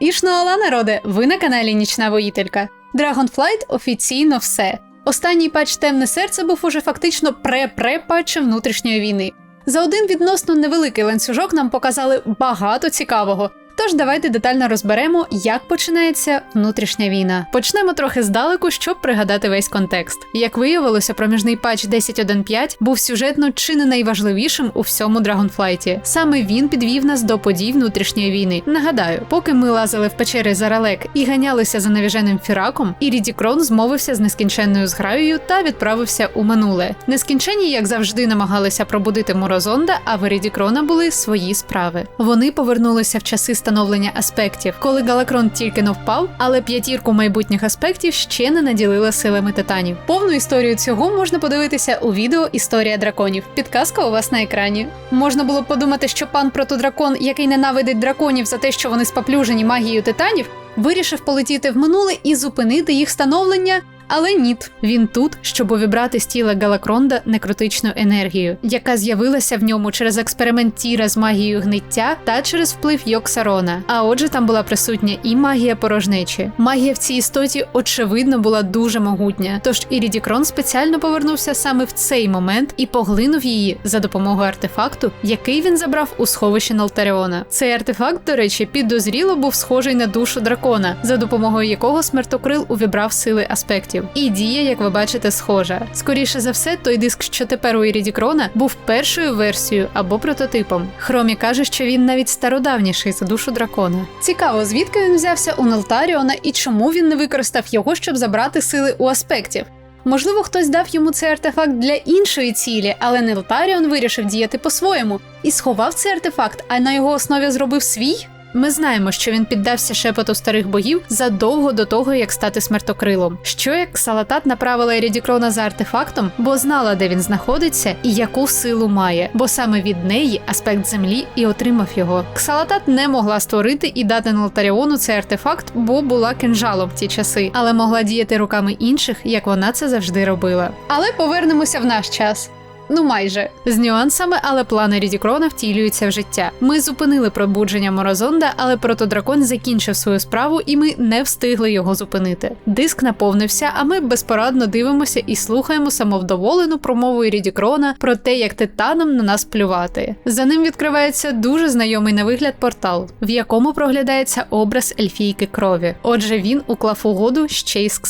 Ішноала народе, ви на каналі Нічна Воїтелька. Dragonflight офіційно все. Останній патч Темне серце був уже фактично пре-пре-патчем внутрішньої війни. За один відносно невеликий ланцюжок нам показали багато цікавого. Тож давайте детально розберемо, як починається внутрішня війна. Почнемо трохи здалеку, щоб пригадати весь контекст. Як виявилося, проміжний патч 10.1.5 був сюжетно чи не найважливішим у всьому Dragonflight. Саме він підвів нас до подій внутрішньої війни. Нагадаю, поки ми лазили в печери Заралек і ганялися за навіженим фіраком, Іріді Крон змовився з нескінченною зграєю та відправився у минуле. Нескінченні, як завжди, намагалися пробудити Морозонда, а в Іріді Крона були свої справи. Вони повернулися в часи становлення аспектів, коли Галакрон тільки не впав, але п'ятірку майбутніх аспектів ще не наділила силами титанів. Повну історію цього можна подивитися у відео Історія драконів. Підказка у вас на екрані. Можна було подумати, що пан протодракон, який ненавидить драконів за те, що вони споплюжені магією титанів, вирішив полетіти в минуле і зупинити їх становлення. Але ніт, він тут, щоб увібрати з тіла Галакронда некротичну енергію, яка з'явилася в ньому через експеримент Тіра з магією гниття та через вплив Йоксарона. А отже, там була присутня і магія порожнечі. Магія в цій істоті, очевидно, була дуже могутня. Тож Іріді Крон спеціально повернувся саме в цей момент і поглинув її за допомогою артефакту, який він забрав у сховищі Налтаріона. Цей артефакт, до речі, підозріло був схожий на душу дракона, за допомогою якого смертокрил увібрав сили аспектів. І дія, як ви бачите, схожа. Скоріше за все, той диск, що тепер у Іріді Крона, був першою версією або прототипом. Хромі каже, що він навіть стародавніший за душу дракона. Цікаво, звідки він взявся у Налтаріона і чому він не використав його, щоб забрати сили у аспектів. Можливо, хтось дав йому цей артефакт для іншої цілі, але Нелтаріон вирішив діяти по-своєму і сховав цей артефакт, а на його основі зробив свій. Ми знаємо, що він піддався шепоту старих богів задовго до того, як стати смертокрилом. Що як Салатат направила Ерідікрона за артефактом, бо знала, де він знаходиться і яку силу має, бо саме від неї аспект землі і отримав його. Ксалатат не могла створити і дати Налтаріону цей артефакт, бо була кинжалом в ті часи, але могла діяти руками інших, як вона це завжди робила. Але повернемося в наш час. Ну, майже з нюансами, але плани Рідікрона втілюються в життя. Ми зупинили пробудження Морозонда, але протодракон закінчив свою справу, і ми не встигли його зупинити. Диск наповнився, а ми безпорадно дивимося і слухаємо самовдоволену промову Рідікрона про те, як титаном на нас плювати. За ним відкривається дуже знайомий на вигляд портал, в якому проглядається образ ельфійки крові. Отже, він уклав угоду ще й з.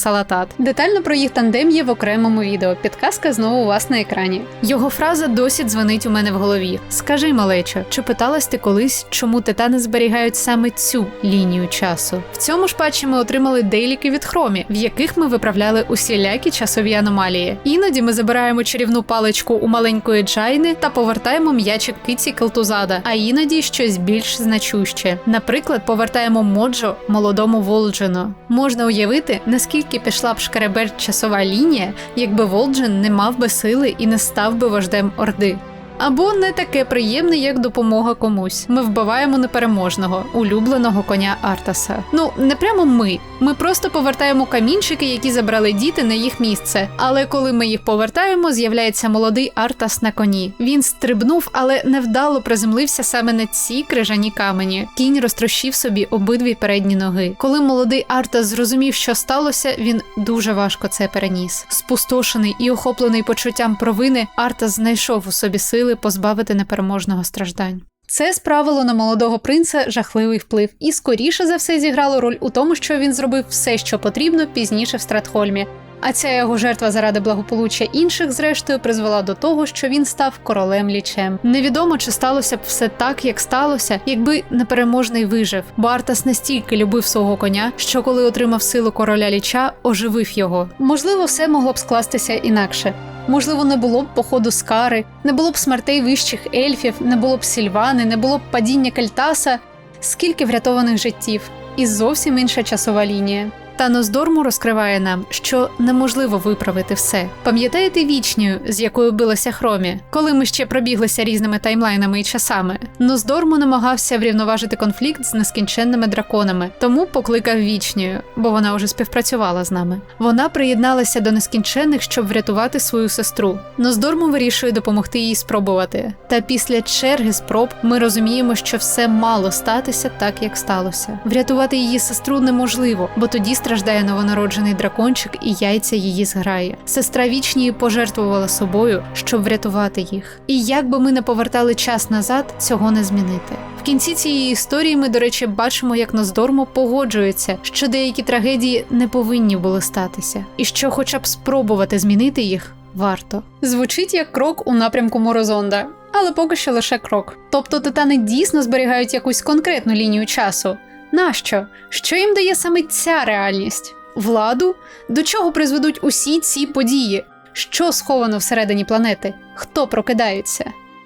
Детально про їх тандем є в окремому відео. Підказка знову у вас на екрані. Його фраза досі дзвонить у мене в голові. Скажи, малечо, чи питалась ти колись, чому титани зберігають саме цю лінію часу? В цьому ж патчі ми отримали дейліки від хромі, в яких ми виправляли усілякі часові аномалії. Іноді ми забираємо чарівну паличку у маленької Джайни та повертаємо м'ячик киці Келтузада, а іноді щось більш значуще. Наприклад, повертаємо моджо молодому Волджену. Можна уявити, наскільки пішла б шкереберть часова лінія, якби Волджен не мав би сили і не став би вождем Орди. Або не таке приємне, як допомога комусь. Ми вбиваємо непереможного, улюбленого коня Артаса. Ну, не прямо ми. Ми просто повертаємо камінчики, які забрали діти на їх місце. Але коли ми їх повертаємо, з'являється молодий Артас на коні. Він стрибнув, але невдало приземлився саме на ці крижані камені. Кінь розтрощив собі обидві передні ноги. Коли молодий Артас зрозумів, що сталося, він дуже важко це переніс. Спустошений і охоплений почуттям провини, Артас знайшов у собі сили позбавити непереможного страждань. Це справило на молодого принца жахливий вплив, і скоріше за все зіграло роль у тому, що він зробив все, що потрібно пізніше в Стратхольмі. А ця його жертва заради благополуччя інших, зрештою, призвела до того, що він став королем лічем. Невідомо, чи сталося б все так, як сталося, якби непереможний вижив. Бо Артас настільки любив свого коня, що коли отримав силу короля ліча, оживив його. Можливо, все могло б скластися інакше. Можливо, не було б походу Скари, не було б смертей вищих ельфів, не було б Сільвани, не було б падіння Кальтаса. Скільки врятованих життів, і зовсім інша часова лінія. Та Ноздорму розкриває нам, що неможливо виправити все. Пам'ятаєте вічню, з якою билася Хромі, коли ми ще пробіглися різними таймлайнами і часами? Ноздорму намагався врівноважити конфлікт з нескінченними драконами, тому покликав вічню, бо вона вже співпрацювала з нами. Вона приєдналася до нескінченних, щоб врятувати свою сестру. Ноздорму вирішує допомогти їй спробувати. Та після черги спроб ми розуміємо, що все мало статися так, як сталося. Врятувати її сестру неможливо, бо тоді страждає новонароджений дракончик і яйця її зграє. Сестра вічнії пожертвувала собою, щоб врятувати їх. І як би ми не повертали час назад, цього не змінити. В кінці цієї історії ми, до речі, бачимо, як Ноздормо погоджується, що деякі трагедії не повинні були статися, і що, хоча б спробувати змінити їх, варто. Звучить як крок у напрямку Морозонда, але поки що лише крок. Тобто титани дійсно зберігають якусь конкретну лінію часу. Нащо? Що їм дає саме ця реальність? Владу? До чого призведуть усі ці події? Що сховано всередині планети? Хто прокидається?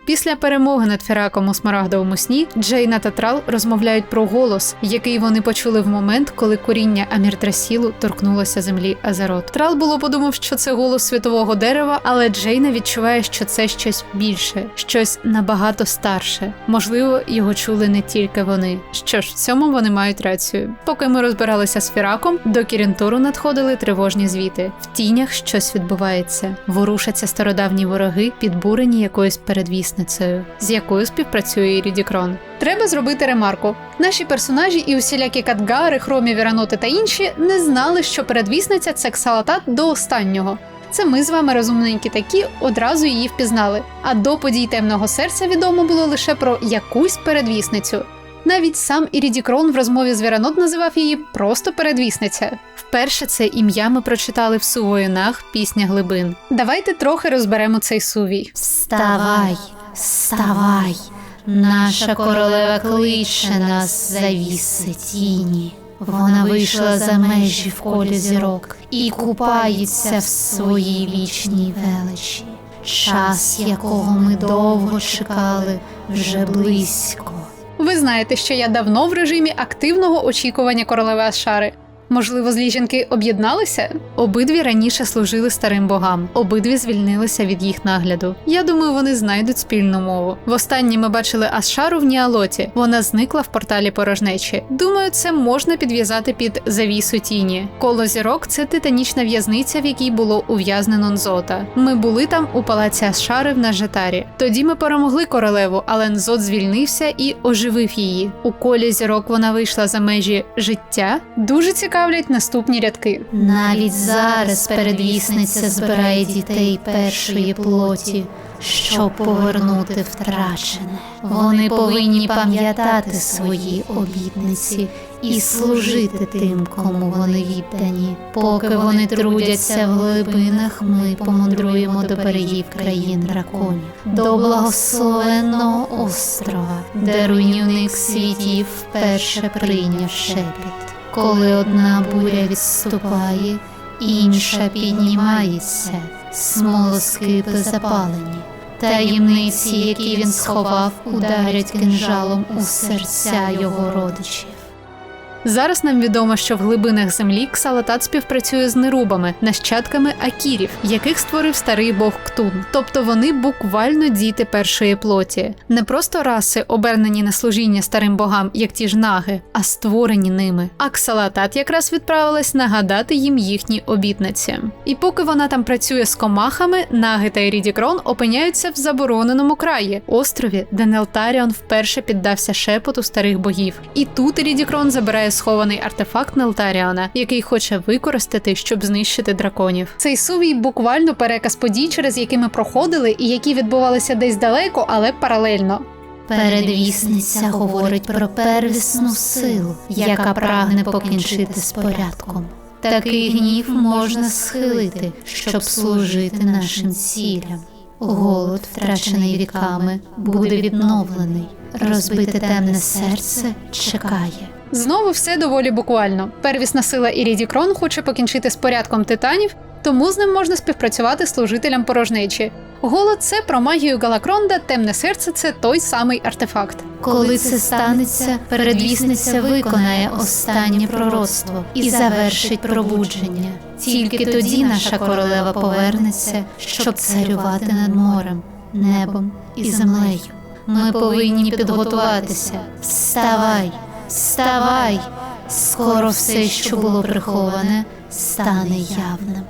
Після перемоги над Фераком у смарагдовому сні Джейна та Трал розмовляють про голос, який вони почули в момент, коли коріння Аміртрасілу торкнулося землі Азерот. Трал було подумав, що це голос світового дерева, але Джейна відчуває, що це щось більше, щось набагато старше. Можливо, його чули не тільки вони. Що ж, в цьому вони мають рацію. Поки ми розбиралися з Фераком, до Кірінтору надходили тривожні звіти. В тінях щось відбувається. Ворушаться стародавні вороги, підбурені якоюсь передвісницею, з якою співпрацює Рідікрон. Треба зробити ремарку. Наші персонажі і усілякі катгари, хромі, віраноти та інші не знали, що передвісниця це ксалатат до останнього. Це ми з вами розумненькі такі одразу її впізнали. А до подій темного серця відомо було лише про якусь передвісницю. Навіть сам Ірідікрон в розмові з Віранот називав її просто передвісниця. Вперше це ім'я ми прочитали в сувоїнах пісня глибин. Давайте трохи розберемо цей сувій. Вставай, вставай, наша королева кличе нас завіси тіні. Вона вийшла за межі в колі зірок і купається в своїй вічній величі. Час, якого ми довго чекали, вже близько. Ви знаєте, що я давно в режимі активного очікування королеви Ашари. Можливо, злі жінки об'єдналися? Обидві раніше служили старим богам, обидві звільнилися від їх нагляду. Я думаю, вони знайдуть спільну мову. Востаннє ми бачили Ашару в Ніалоті. Вона зникла в порталі порожнечі. Думаю, це можна підв'язати під завісу тіні. Коло зірок це титанічна в'язниця, в якій було ув'язнено Нзота. Ми були там у палаці Ашари в Нажетарі. Тоді ми перемогли королеву, але Нзот звільнився і оживив її. У колі зірок вона вийшла за межі життя. Дуже цікавлять наступні рядки. Навіть зараз передвісниця збирає дітей першої плоті, щоб повернути втрачене. Вони повинні пам'ятати свої обітниці і служити тим, кому вони віддані. Поки вони трудяться в глибинах, ми помандруємо до берегів країн драконів, до благословенного острова, де руйнівник світів вперше прийняв шепіт. Коли одна буря відступає, інша піднімається, смолоскипи запалені. Таємниці, які він сховав, ударять кинжалом у серця його родичів. Зараз нам відомо, що в глибинах землі Ксалатат співпрацює з нерубами, нащадками акірів, яких створив старий бог Ктун. Тобто вони буквально діти першої плоті, не просто раси, обернені на служіння старим богам, як ті ж наги, а створені ними. А Ксалатат якраз відправилась нагадати їм їхні обітниці. І поки вона там працює з комахами, наги та Ерідікрон опиняються в забороненому краї острові, де Нелтаріон вперше піддався шепоту старих богів. І тут Ерідікрон забирає схований артефакт Нелтаріона, який хоче використати, щоб знищити драконів. Цей сувій буквально переказ подій, через які ми проходили, і які відбувалися десь далеко, але паралельно. Передвісниця говорить про первісну силу, яка прагне покінчити з порядком. Такий гнів можна схилити, щоб служити нашим цілям. Голод, втрачений віками, буде відновлений. Розбите темне серце чекає. Знову все доволі буквально. Первісна сила Ірідікрон хоче покінчити з порядком титанів, тому з ним можна співпрацювати служителям порожнечі. Голод це про магію Галакронда, темне серце це той самий артефакт. Коли це станеться, передвісниця виконає останнє пророцтво і завершить пробудження. Тільки тоді наша королева повернеться, щоб царювати над морем, небом і землею. Ми повинні підготуватися. Вставай, вставай! Скоро все, що було приховане, стане явним.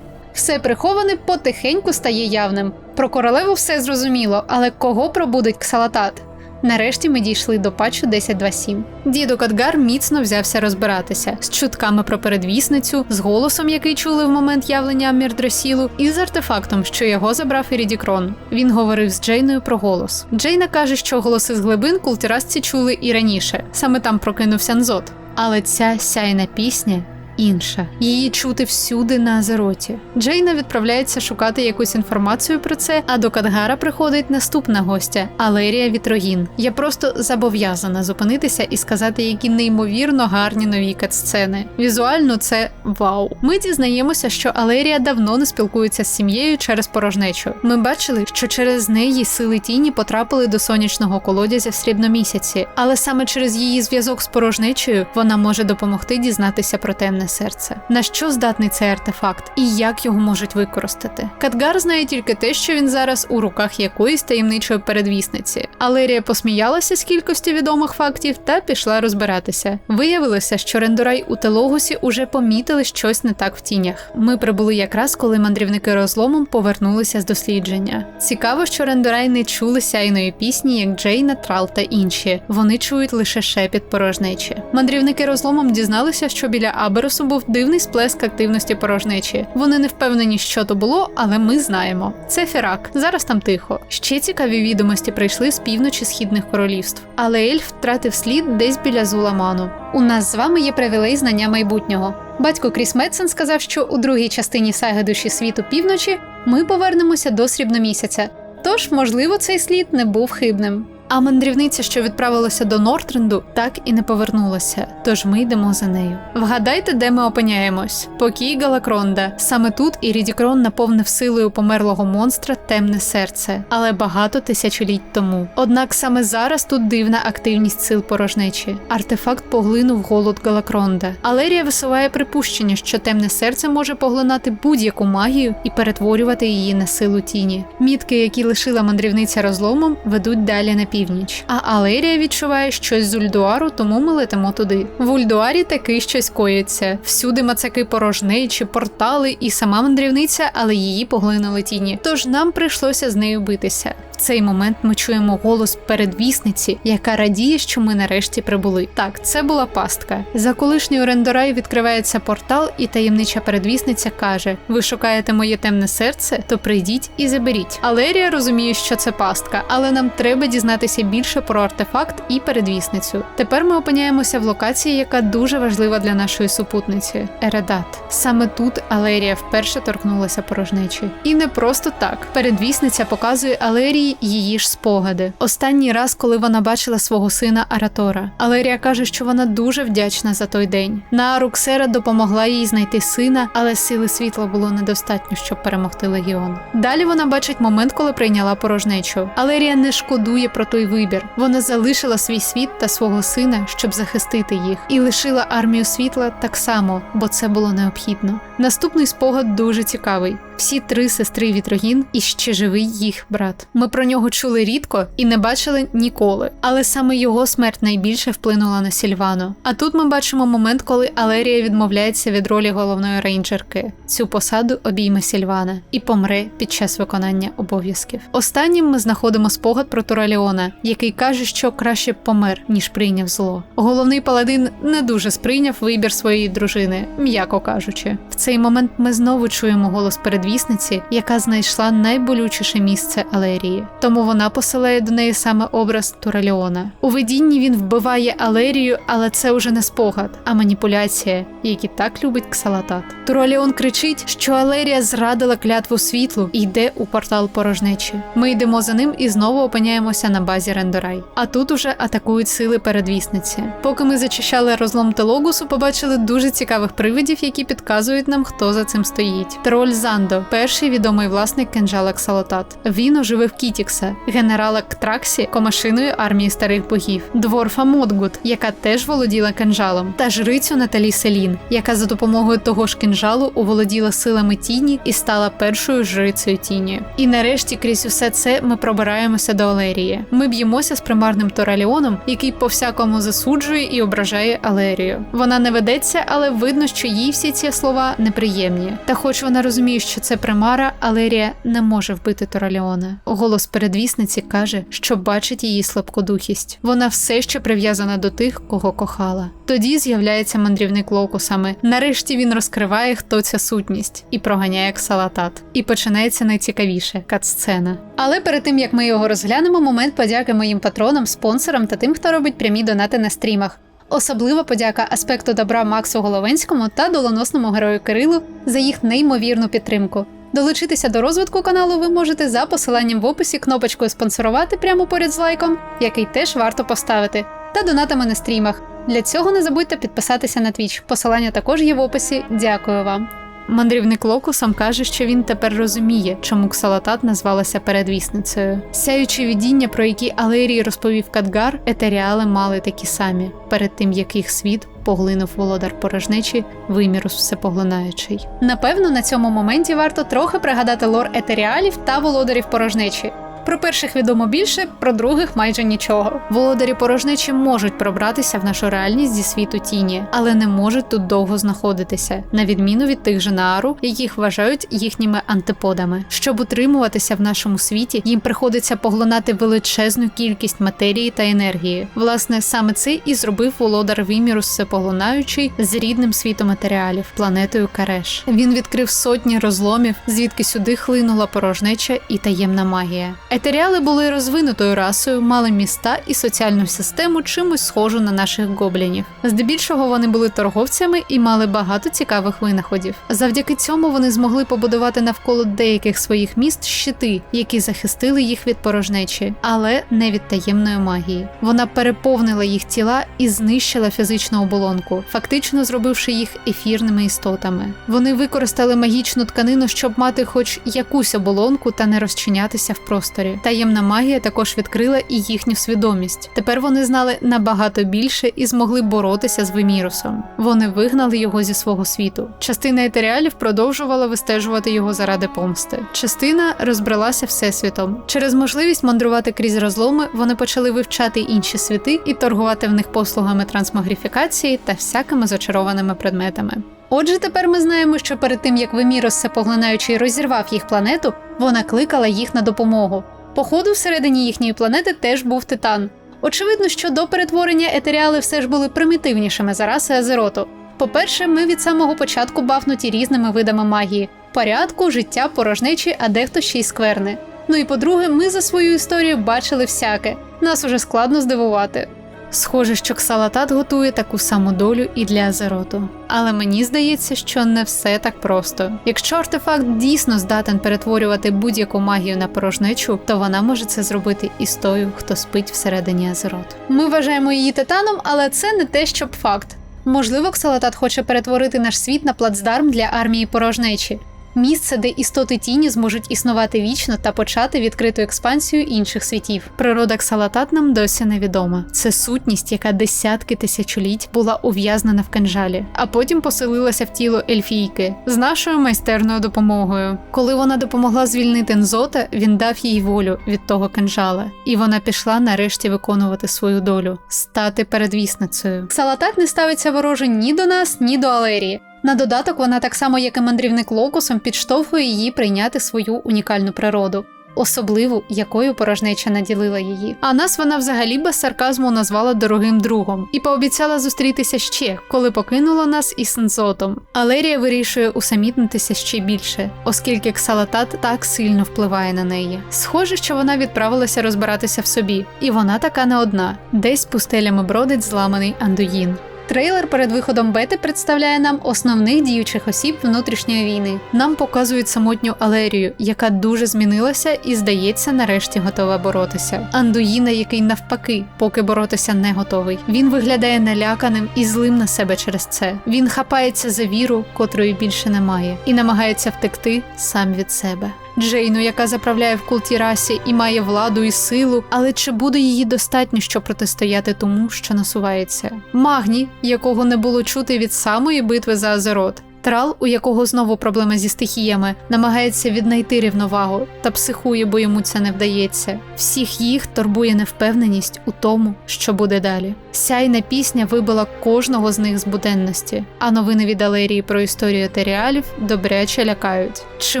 Все приховане потихеньку стає явним. Про королеву все зрозуміло, але кого пробудить ксалатат? Нарешті ми дійшли до патчу 10.2.7. Дідо Кадгар міцно взявся розбиратися з чутками про передвісницю, з голосом, який чули в момент явлення Мірдросілу, і з артефактом, що його забрав Ірідікрон. Він говорив з Джейною про голос. Джейна каже, що голоси з глибин культирасці чули і раніше. Саме там прокинувся Нзот. Але ця сяйна пісня інша. Її чути всюди на Азероті. Джейна відправляється шукати якусь інформацію про це, а до Кадгара приходить наступна гостя Алерія Вітрогін. Я просто зобов'язана зупинитися і сказати, які неймовірно гарні нові катсцени. Візуально це вау. Ми дізнаємося, що Алерія давно не спілкується з сім'єю через порожнечу. Ми бачили, що через неї сили тіні потрапили до сонячного колодязя в срібномісяці, але саме через її зв'язок з порожнечею вона може допомогти дізнатися про темне серце. На що здатний цей артефакт і як його можуть використати? Кадгар знає тільки те, що він зараз у руках якоїсь таємничої передвісниці. Алерія посміялася з кількості відомих фактів та пішла розбиратися. Виявилося, що Рендорай у Телогусі уже помітили щось не так в тінях. Ми прибули якраз коли мандрівники розломом повернулися з дослідження. Цікаво, що Рендорай не чули сяйної пісні, як Джейна, Трал та інші. Вони чують лише шепіт порожнечі. Мандрівники розломом дізналися, що біля Аберосу був дивний сплеск активності порожнечі. Вони не впевнені, що то було, але ми знаємо. Це Ферак. Зараз там тихо. Ще цікаві відомості прийшли з півночі східних королівств. Але ельф втратив слід десь біля Зуламану. У нас з вами є привілей знання майбутнього. Батько Кріс Метсен сказав, що у другій частині саги душі світу півночі ми повернемося до срібномісяця. Тож, можливо, цей слід не був хибним. А мандрівниця, що відправилася до Нортренду, так і не повернулася. Тож ми йдемо за нею. Вгадайте, де ми опиняємось? Покій Галакронда. Саме тут Ірідікрон наповнив силою померлого монстра темне серце, але багато тисячоліть тому. Однак саме зараз тут дивна активність сил порожнечі. Артефакт поглинув голод Галакронда. Алерія висуває припущення, що темне серце може поглинати будь-яку магію і перетворювати її на силу тіні. Мітки, які лишила мандрівниця розломом, ведуть далі на північ. А Алерія відчуває щось з Ульдуару, тому ми летимо туди. В Ульдуарі таки щось коїться. Всюди мацаки порожнечі, портали і сама мандрівниця, але її поглинули тіні. Тож нам прийшлося з нею битися. В цей момент ми чуємо голос передвісниці, яка радіє, що ми нарешті прибули. Так, це була пастка. За колишньою Рендорай відкривається портал, і таємнича передвісниця каже: Ви шукаєте моє темне серце, то прийдіть і заберіть. Алерія розуміє, що це пастка, але нам треба дізнатися більше про артефакт і передвісницю. Тепер ми опиняємося в локації, яка дуже важлива для нашої супутниці Ередат. Саме тут Алерія вперше торкнулася порожнечі. І не просто так. Передвісниця показує Алерії її ж спогади. Останній раз, коли вона бачила свого сина Аратора. Алерія каже, що вона дуже вдячна за той день. Наару Ксера допомогла їй знайти сина, але сили світла було недостатньо, щоб перемогти легіон. Далі вона бачить момент, коли прийняла порожнечу. Алерія не шкодує про той вибір. Вона залишила свій світ та свого сина, щоб захистити їх, і лишила армію світла так само, бо це було необхідно. Наступний спогад дуже цікавий. Всі три сестри Вітрогін і ще живий їх брат. Ми про нього чули рідко і не бачили ніколи, але саме його смерть найбільше вплинула на Сільвану. А тут ми бачимо момент, коли Алерія відмовляється від ролі головної рейнджерки. Цю посаду обійме Сільвана і помре під час виконання обов'язків. Останнім ми знаходимо спогад про Тураліона, який каже, що краще помер, ніж прийняв зло. Головний паладин не дуже сприйняв вибір своєї дружини, м'яко кажучи. В цей момент ми знову чуємо голос передвісниці, яка знайшла найболючіше місце Алерії. Тому вона посилає до неї саме образ Тураліона. У видінні він вбиває Алерію, але це уже не спогад, а маніпуляція, які так любить Ксалатат. Тураліон кричить, що Алерія зрадила клятву світлу і йде у портал порожнечі. Ми йдемо за ним і знову опиняємося на базі Рендорай. А тут уже атакують сили передвісниці. Поки ми зачищали розлом Телогусу, побачили дуже цікавих привидів, які підказують нам, хто за цим стоїть. Троль Зандо, перший відомий власник кинжала Ксалотат. Він оживив Кітікса, генерала Ктраксі, комашиною армії старих богів, дворфа Модгут, яка теж володіла кинжалом, та жрицю Наталі Селін, яка за допомогою того ж кинжалу оволоділа силами тіні і стала першою жрицею тіні. І нарешті, крізь усе це, ми пробираємося до Алерії. Ми б'ємося з примарним Тораліоном, який по всякому засуджує і ображає Алерію. Вона не ведеться, але видно, що їй всі ці слова неприємні. Та, хоч вона розуміє, що це примара, Алерія не може вбити Тораліона. Голос передвісниці каже, що бачить її слабкодухість. Вона все ще прив'язана до тих, кого кохала. Тоді з'являється мандрівник локусами. Нарешті він розкриває, хто ця сутність, і проганяє ксалатат. І починається найцікавіше кат-сцена. Але перед тим як ми його розглянемо, момент подяки моїм патронам, спонсорам та тим, хто робить прямі донати на стрімах. Особлива подяка аспекту добра Максу Головенському та долоносному герою Кирилу за їх неймовірну підтримку. Долучитися до розвитку каналу ви можете за посиланням в описі кнопочкою спонсорувати прямо поряд з лайком, який теж варто поставити, та донатами на стрімах. Для цього не забудьте підписатися на Twitch. Посилання також є в описі. Дякую вам. Мандрівник Локусом каже, що він тепер розуміє, чому Ксалатат назвалася передвісницею. Сяючі видіння, про які Алерії розповів Кадгар, етеріали мали такі самі, перед тим як їх світ поглинув володар порожнечі, вимірус всепоглинаючий. Напевно, на цьому моменті варто трохи пригадати лор етеріалів та володарів порожнечі. Про перших відомо більше, про других майже нічого. Володарі порожнечі можуть пробратися в нашу реальність зі світу тіні, але не можуть тут довго знаходитися, на відміну від тих же Наару, яких вважають їхніми антиподами. Щоб утримуватися в нашому світі, їм приходиться поглинати величезну кількість матерії та енергії. Власне, саме це і зробив володар виміру всепоглинаючий з рідним світом матеріалів, планетою Кареш. Він відкрив сотні розломів, звідки сюди хлинула порожнеча і таємна магія. Етеріали були розвинутою расою, мали міста і соціальну систему чимось схожу на наших гоблінів. Здебільшого вони були торговцями і мали багато цікавих винаходів. Завдяки цьому вони змогли побудувати навколо деяких своїх міст щити, які захистили їх від порожнечі, але не від таємної магії. Вона переповнила їх тіла і знищила фізичну оболонку, фактично зробивши їх ефірними істотами. Вони використали магічну тканину, щоб мати хоч якусь оболонку та не розчинятися в просторі. Таємна магія також відкрила і їхню свідомість. Тепер вони знали набагато більше і змогли боротися з Вимірусом. Вони вигнали його зі свого світу. Частина етеріалів продовжувала вистежувати його заради помсти. Частина розбралася всесвітом. Через можливість мандрувати крізь розломи вони почали вивчати інші світи і торгувати в них послугами трансмогріфікації та всякими зачарованими предметами. Отже, тепер ми знаємо, що перед тим як Вимірос всепоглинаючий розірвав їх планету, вона кликала їх на допомогу. Походу, всередині їхньої планети теж був титан. Очевидно, що до перетворення етеріали все ж були примітивнішими за раси Азероту. По-перше, ми від самого початку бафнуті різними видами магії: порядку, життя, порожнечі, а дехто ще й скверни. Ну і по-друге, ми за свою історію бачили всяке. Нас уже складно здивувати. Схоже, що Ксалатат готує таку саму долю і для Азероту. Але мені здається, що не все так просто. Якщо артефакт дійсно здатен перетворювати будь-яку магію на порожнечу, то вона може це зробити і з тою, хто спить всередині Азероту. Ми вважаємо її титаном, але це не те, щоб факт. Можливо, Ксалатат хоче перетворити наш світ на плацдарм для армії порожнечі. Місце, де істоти тіні зможуть існувати вічно та почати відкриту експансію інших світів. Природа Ксалатат нам досі невідома. Це сутність, яка десятки тисячоліть була ув'язнена в кинжалі, а потім поселилася в тіло ельфійки з нашою майстерною допомогою. Коли вона допомогла звільнити Нзота, він дав їй волю від того кинжала, і вона пішла нарешті виконувати свою долю стати передвісницею. Ксалатат не ставиться вороже ні до нас, ні до Алерії. На додаток вона так само, як і мандрівник локусом, підштовхує її прийняти свою унікальну природу. особливу, якою порожнеча наділила її. А нас вона взагалі без сарказму назвала дорогим другом і пообіцяла зустрітися ще, коли покинула нас із Сензотом. Алерія вирішує усамітнитися ще більше, оскільки Ксалатат так сильно впливає на неї. Схоже, що вона відправилася розбиратися в собі, і вона така не одна. Десь пустелями бродить зламаний Андуїн. Трейлер перед виходом бети представляє нам основних діючих осіб внутрішньої війни. Нам показують самотню Алерію, яка дуже змінилася і, здається, нарешті готова боротися. Андуїна, який навпаки, поки боротися не готовий. Він виглядає наляканим і злим на себе через це. Він хапається за віру, котрої більше немає, і намагається втекти сам від себе. Джейну, яка заправляє в култі расі і має владу і силу, але чи буде її достатньо, щоб протистояти тому, що насувається? Магні, якого не було чути від самої битви за Азерот. Трал, у якого знову проблеми зі стихіями, намагається віднайти рівновагу та психує, бо йому це не вдається. Всіх їх турбує невпевненість у тому, що буде далі. Сяйна пісня вибила кожного з них з буденності, а новини від Алерії про історію теріалів добряче лякають. Чи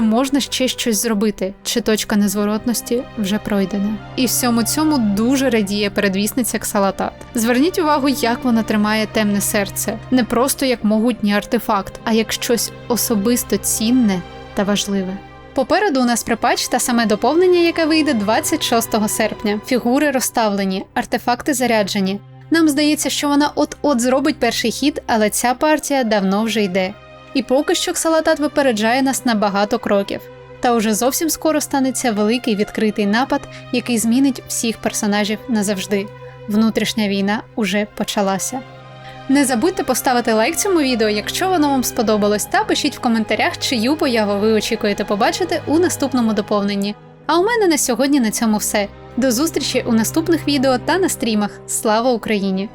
можна ще щось зробити, чи точка незворотності вже пройдена? І всьому цьому дуже радіє передвісниця Ксалатат. Зверніть увагу, як вона тримає темне серце, не просто як могутній артефакт, а як щось особисто цінне та важливе. Попереду у нас припач та саме доповнення, яке вийде 26 серпня. Фігури розставлені, артефакти заряджені. Нам здається, що вона от-от зробить перший хід, але ця партія давно вже йде. І поки що Ксалатат випереджає нас на багато кроків. Та уже зовсім скоро станеться великий відкритий напад, який змінить всіх персонажів назавжди. Внутрішня війна уже почалася. Не забудьте поставити лайк цьому відео, якщо воно вам сподобалось, та пишіть в коментарях, чию появу ви очікуєте побачити у наступному доповненні. А у мене на сьогодні на цьому все. До зустрічі у наступних відео та на стрімах. Слава Україні!